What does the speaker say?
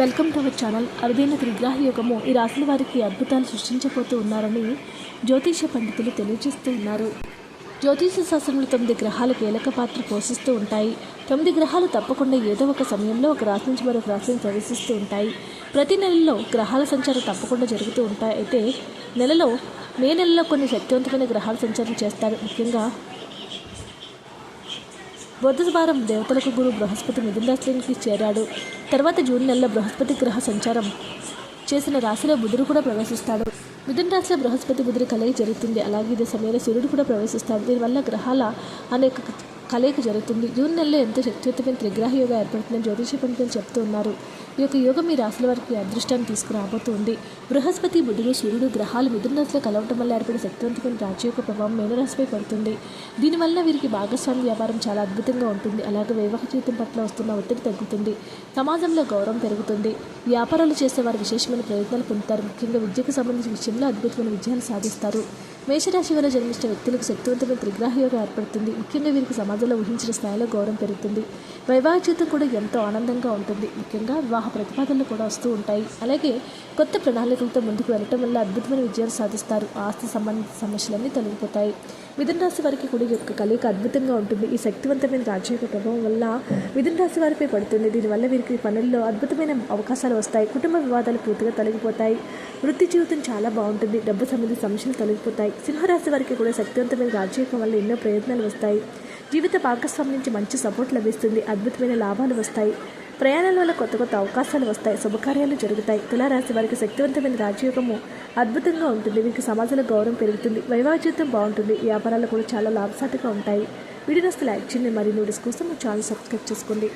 Welcome to our channel. అరుదైన త్రిగ్రాహ యుగము. ఈ రాశుల వారికి అద్భుతాలు సృష్టించబోతూ ఉన్నారని జ్యోతిష పండితులు తెలియజేస్తూ ఉన్నారు. జ్యోతిష శాస్త్రంలో తొమ్మిది గ్రహాలు కీలక పాత్ర పోషిస్తూ ఉంటాయి. తొమ్మిది గ్రహాలు తప్పకుండా ఏదో ఒక సమయంలో ఒక రాశి నుంచి మరొక రాశిని ప్రవేశిస్తూ ఉంటాయి. ప్రతి నెలలో గ్రహాల సంచారం తప్పకుండా జరుగుతూ ఉంటాయి. అయితే నెలలో మే నెలలో కొన్ని శక్తివంతమైన గ్రహాల సంచారం చేస్తారు. ముఖ్యంగా బుధవారం దేవతలకు గురు బృహస్పతి మిథున రాశిలోకి చేరాడు. తర్వాత జూన్ నెలలో బృహస్పతి గ్రహ సంచారం చేసిన రాశిలో బుధుడు కూడా ప్రవేశిస్తాడు. మిథున రాశిలో బృహస్పతి బుధుడి కలయి జరుగుతుంది. అలాగే ఇదే సమయంలో సూర్యుడు కూడా ప్రవేశిస్తాడు. దీనివల్ల గ్రహాల అనేక కలయిక జరుగుతుంది. జూన్ నెలలో ఎంతో శక్తివంతమైన త్రిగ్రహ యోగం ఏర్పడుతుందని జ్యోతిష పండితులు చెప్తూ ఉన్నారు ఈ యొక్క యోగం మీ రాశుల వారికి అదృష్టాన్ని తీసుకురాబోతుంది. బృహస్పతి బుధుడు సూర్యుడు గ్రహాలు మిథున రాశిలో కలవటం వల్ల ఏర్పడే శక్తివంతమైన రాజయోగ ప్రభావం మీనరాశిపై పడుతుంది. దీనివల్ల వీరికి భాగస్వామి వ్యాపారం చాలా అద్భుతంగా ఉంటుంది. అలాగే వివాహ జీవితం పట్ల వస్తున్న ఒత్తిడి తగ్గుతుంది. సమాజంలో గౌరవం పెరుగుతుంది. వ్యాపారాలు చేసే వారు విశేషమైన ప్రయత్నాలు పొందుతారు. ముఖ్యంగా విద్యకు సంబంధించిన విషయంలో అద్భుతమైన విజయాలు సాధిస్తారు. మేషరాశి వారిలో జన్మించిన వ్యక్తులకు శక్తివంతమైన త్రిగ్రహ యోగం ఏర్పడుతుంది. ముఖ్యంగా వీరికి సమాజంలో ఊహించిన స్థాయిలో గౌరవం పెరుగుతుంది. వైవాహిక జీవితం కూడా ఎంతో ఆనందంగా ఉంటుంది. ముఖ్యంగా వివాహ ప్రతిపాదనలు కూడా వస్తూ ఉంటాయి. అలాగే కొత్త ప్రణాళికలతో ముందుకు వెళ్ళటం వల్ల అద్భుతమైన విజయాలు సాధిస్తారు. ఆస్తి సంబంధిత సమస్యలన్నీ తొలగిపోతాయి. మిథున రాశి వారికి కూడా యొక్క కలయిక అద్భుతంగా ఉంటుంది. ఈ శక్తివంతమైన రాజయోగ ప్రభావం వల్ల మిథున రాశి వారిపై పడుతుంది. దీనివల్ల వీరికి పనుల్లో అద్భుతమైన అవకాశాలు వస్తాయి. కుటుంబ వివాదాలు పూర్తిగా తొలగిపోతాయి. వృత్తి జీవితం చాలా బాగుంటుంది. డబ్బు సంబంధిత సమస్యలు తొలగిపోతాయి. సింహరాశి వారికి కూడా శక్తివంతమైన రాజయోగం వల్ల ఎన్నో ప్రయత్నాలు వస్తాయి. జీవిత భాగస్వామి నుంచి మంచి సపోర్ట్ లభిస్తుంది. అద్భుతమైన లాభాలు వస్తాయి. ప్రయాణాల వల్ల కొత్త కొత్త అవకాశాలు వస్తాయి. శుభకార్యాలు జరుగుతాయి. తులారాశి వారికి శక్తివంతమైన రాజయోగము అద్భుతంగా ఉంటుంది. వీరికి సమాజంలో గౌరవం పెరుగుతుంది. వైవాహిక జీవితం బాగుంటుంది. వ్యాపారాలు కూడా చాలా లాభసాటిగా ఉంటాయి. వీడియోస్ లైక్ చేయండి. మరియు నోటీస్ కోసం ఛానల్ సబ్స్క్రైబ్ చేసుకోండి.